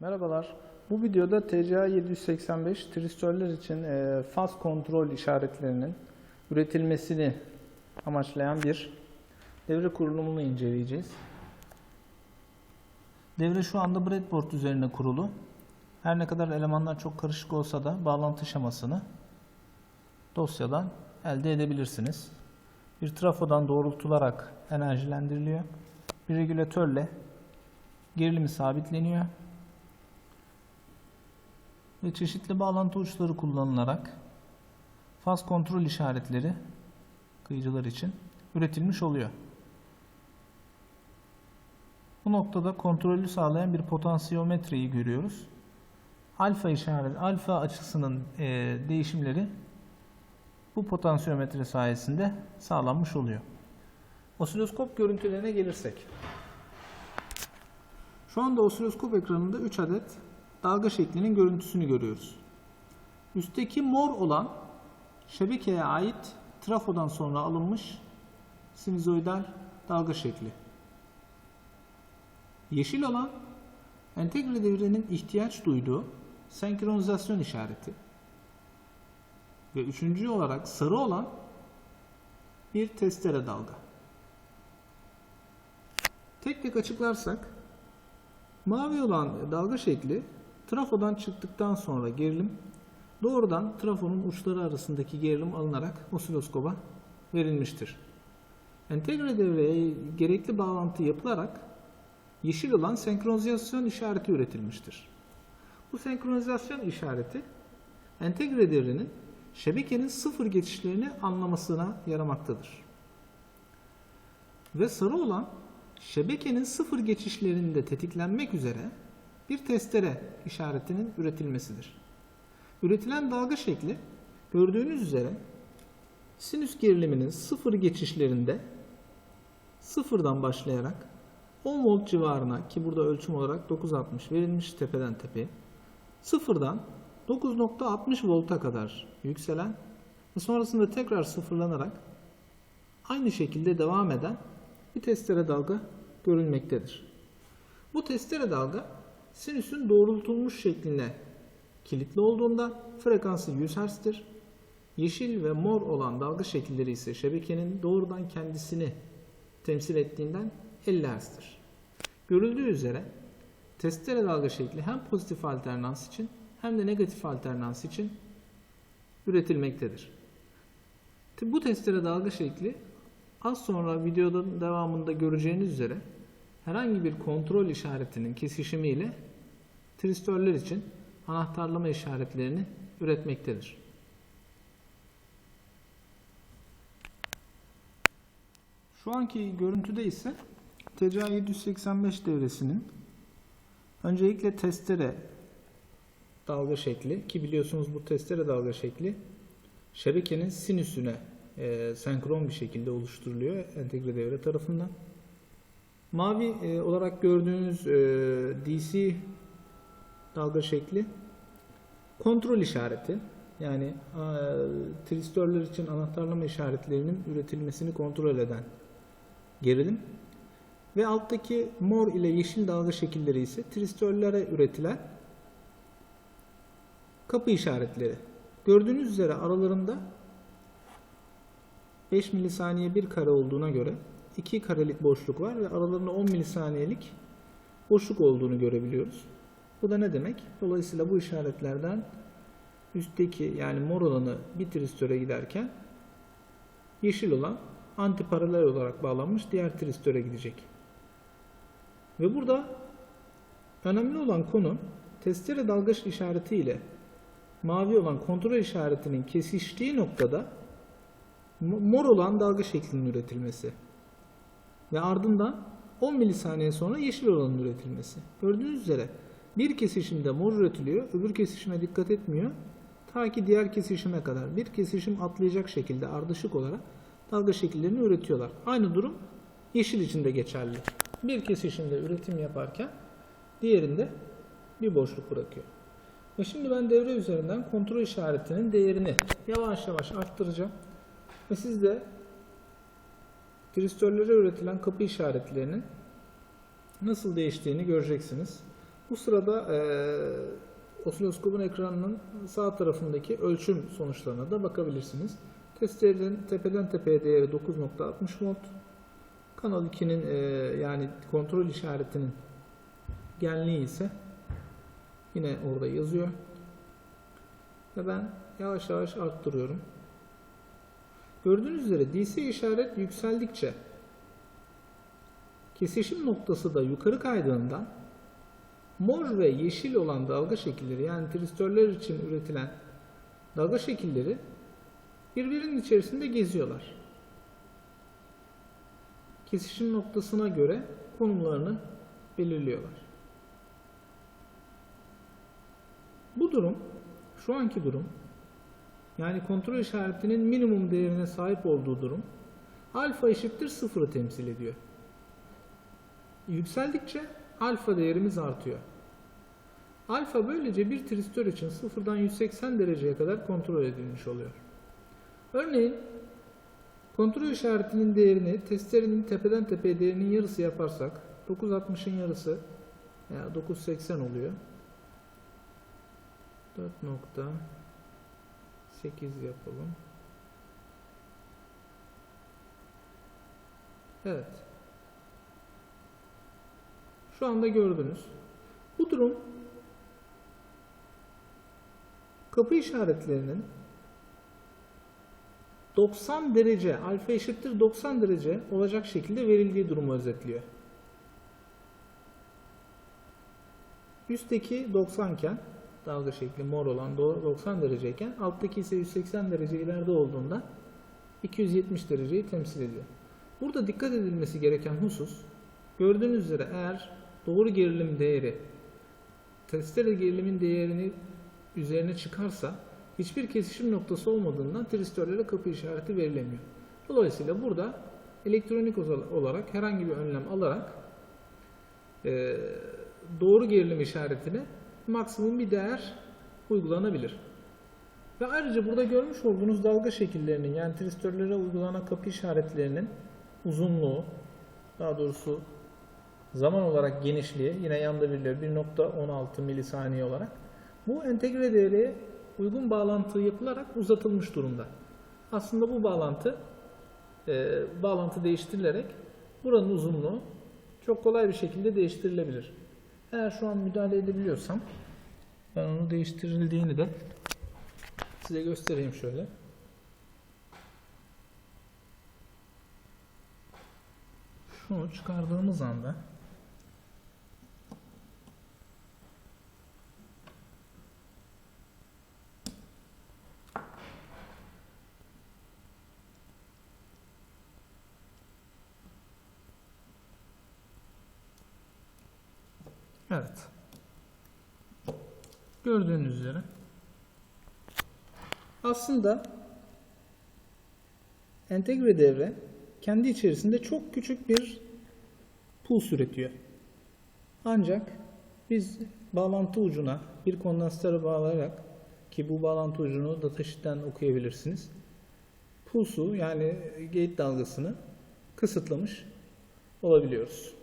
Merhabalar. Bu videoda TCA 785 tristörler için e, faz kontrol işaretlerinin üretilmesini amaçlayan bir devre kurulumunu inceleyeceğiz. Devre şu anda breadboard üzerine kurulu. Her ne kadar elemanlar çok karışık olsa da bağlantı şemasını dosyadan elde edebilirsiniz. Bir trafodan doğrultularak enerjilendiriliyor. Bir regülatörle gerilimi sabitleniyor ve çeşitli bağlantı uçları kullanılarak faz kontrol işaretleri kıyıcılar için üretilmiş oluyor. Bu noktada kontrolü sağlayan bir potansiyometreyi görüyoruz. Alfa işaret, alfa açısının e, değişimleri bu potansiyometre sayesinde sağlanmış oluyor. Osiloskop görüntülerine gelirsek. Şu anda osiloskop ekranında 3 adet dalga şeklinin görüntüsünü görüyoruz. Üstteki mor olan şebekeye ait trafodan sonra alınmış sinüzoidal dalga şekli. Yeşil olan entegre devrenin ihtiyaç duyduğu senkronizasyon işareti. Ve üçüncü olarak sarı olan bir testere dalga. Tek tek açıklarsak mavi olan dalga şekli trafodan çıktıktan sonra gerilim doğrudan trafonun uçları arasındaki gerilim alınarak osiloskopa verilmiştir. Entegre devreye gerekli bağlantı yapılarak yeşil olan senkronizasyon işareti üretilmiştir. Bu senkronizasyon işareti entegre devrenin şebekenin sıfır geçişlerini anlamasına yaramaktadır. Ve sarı olan şebekenin sıfır geçişlerinde tetiklenmek üzere bir testere işaretinin üretilmesidir. Üretilen dalga şekli gördüğünüz üzere sinüs geriliminin sıfır geçişlerinde sıfırdan başlayarak 10 volt civarına ki burada ölçüm olarak 960 verilmiş tepeden tepeye sıfırdan 9.60 volta kadar yükselen ve sonrasında tekrar sıfırlanarak aynı şekilde devam eden bir testere dalga görülmektedir. Bu testere dalga sinüsün doğrultulmuş şekline kilitli olduğunda frekansı 100 Hz'tir. Yeşil ve mor olan dalga şekilleri ise şebekenin doğrudan kendisini temsil ettiğinden 50 Hz'tir. Görüldüğü üzere testere dalga şekli hem pozitif alternans için hem de negatif alternans için üretilmektedir. Bu testere dalga şekli az sonra videonun devamında göreceğiniz üzere herhangi bir kontrol işaretinin kesişimiyle tristörler için anahtarlama işaretlerini üretmektedir. Şu anki görüntüde ise TCA 785 devresinin öncelikle testere dalga şekli ki biliyorsunuz bu testere dalga şekli şebekenin sinüsüne e, senkron bir şekilde oluşturuluyor entegre devre tarafından. Mavi e, olarak gördüğünüz e, DC dalga şekli kontrol işareti yani e, tristörler için anahtarlama işaretlerinin üretilmesini kontrol eden gerilim ve alttaki mor ile yeşil dalga şekilleri ise tristörlere üretilen kapı işaretleri. Gördüğünüz üzere aralarında 5 milisaniye bir kare olduğuna göre 2 karelik boşluk var ve aralarında 10 milisaniyelik boşluk olduğunu görebiliyoruz. Bu da ne demek? Dolayısıyla bu işaretlerden üstteki yani mor olanı bir tristöre giderken yeşil olan antiparalel olarak bağlanmış diğer tristöre gidecek. Ve burada önemli olan konu testere dalgaç işareti ile mavi olan kontrol işaretinin kesiştiği noktada mor olan dalga şeklinin üretilmesi ve ardından 10 milisaniye sonra yeşil olanın üretilmesi. Gördüğünüz üzere bir kesişimde mor üretiliyor, öbür kesişime dikkat etmiyor. Ta ki diğer kesişime kadar bir kesişim atlayacak şekilde ardışık olarak dalga şekillerini üretiyorlar. Aynı durum yeşil için de geçerli. Bir kesişimde üretim yaparken diğerinde bir boşluk bırakıyor. Ve şimdi ben devre üzerinden kontrol işaretinin değerini yavaş yavaş arttıracağım. Ve siz de tristörlere üretilen kapı işaretlerinin nasıl değiştiğini göreceksiniz. Bu sırada eee osiloskopun ekranının sağ tarafındaki ölçüm sonuçlarına da bakabilirsiniz. Testerenin tepeden tepeye değeri 9.60 volt. Kanal 2'nin eee, yani kontrol işaretinin genliği ise yine orada yazıyor. Ve ben yavaş yavaş arttırıyorum. Gördüğünüz üzere DC işaret yükseldikçe kesişim noktası da yukarı kaydığında mor ve yeşil olan dalga şekilleri yani tristörler için üretilen dalga şekilleri birbirinin içerisinde geziyorlar. Kesişim noktasına göre konumlarını belirliyorlar. Bu durum, şu anki durum, yani kontrol işaretinin minimum değerine sahip olduğu durum, alfa eşittir sıfırı temsil ediyor. Yükseldikçe alfa değerimiz artıyor. Alfa böylece bir tristör için sıfırdan 180 dereceye kadar kontrol edilmiş oluyor. Örneğin kontrol işaretinin değerini testerenin tepeden tepeye değerinin yarısı yaparsak 960'ın yarısı yani 980 oluyor. 4.8 yapalım. Evet. Şu anda gördünüz. Bu durum kapı işaretlerinin 90 derece, alfa eşittir 90 derece olacak şekilde verildiği durumu özetliyor. Üstteki 90 iken, dalga şekli mor olan do- 90 dereceyken, alttaki ise 180 derece ileride olduğunda 270 dereceyi temsil ediyor. Burada dikkat edilmesi gereken husus, gördüğünüz üzere eğer doğru gerilim değeri testere gerilimin değerini üzerine çıkarsa hiçbir kesişim noktası olmadığından tristörlere kapı işareti verilemiyor. Dolayısıyla burada elektronik olarak herhangi bir önlem alarak e, doğru gerilim işaretine maksimum bir değer uygulanabilir. Ve ayrıca burada görmüş olduğunuz dalga şekillerinin yani tristörlere uygulanan kapı işaretlerinin uzunluğu daha doğrusu zaman olarak genişliği yine yanda veriliyor 1.16 milisaniye olarak. Bu entegre değeri uygun bağlantı yapılarak uzatılmış durumda. Aslında bu bağlantı e, bağlantı değiştirilerek buranın uzunluğu çok kolay bir şekilde değiştirilebilir. Eğer şu an müdahale edebiliyorsam ben onu değiştirildiğini de size göstereyim şöyle. Şunu çıkardığımız anda Evet. Gördüğünüz üzere aslında entegre devre kendi içerisinde çok küçük bir puls üretiyor. Ancak biz bağlantı ucuna bir kondansatörü bağlayarak ki bu bağlantı ucunu datasheet'ten okuyabilirsiniz. Pulsu yani gate dalgasını kısıtlamış olabiliyoruz.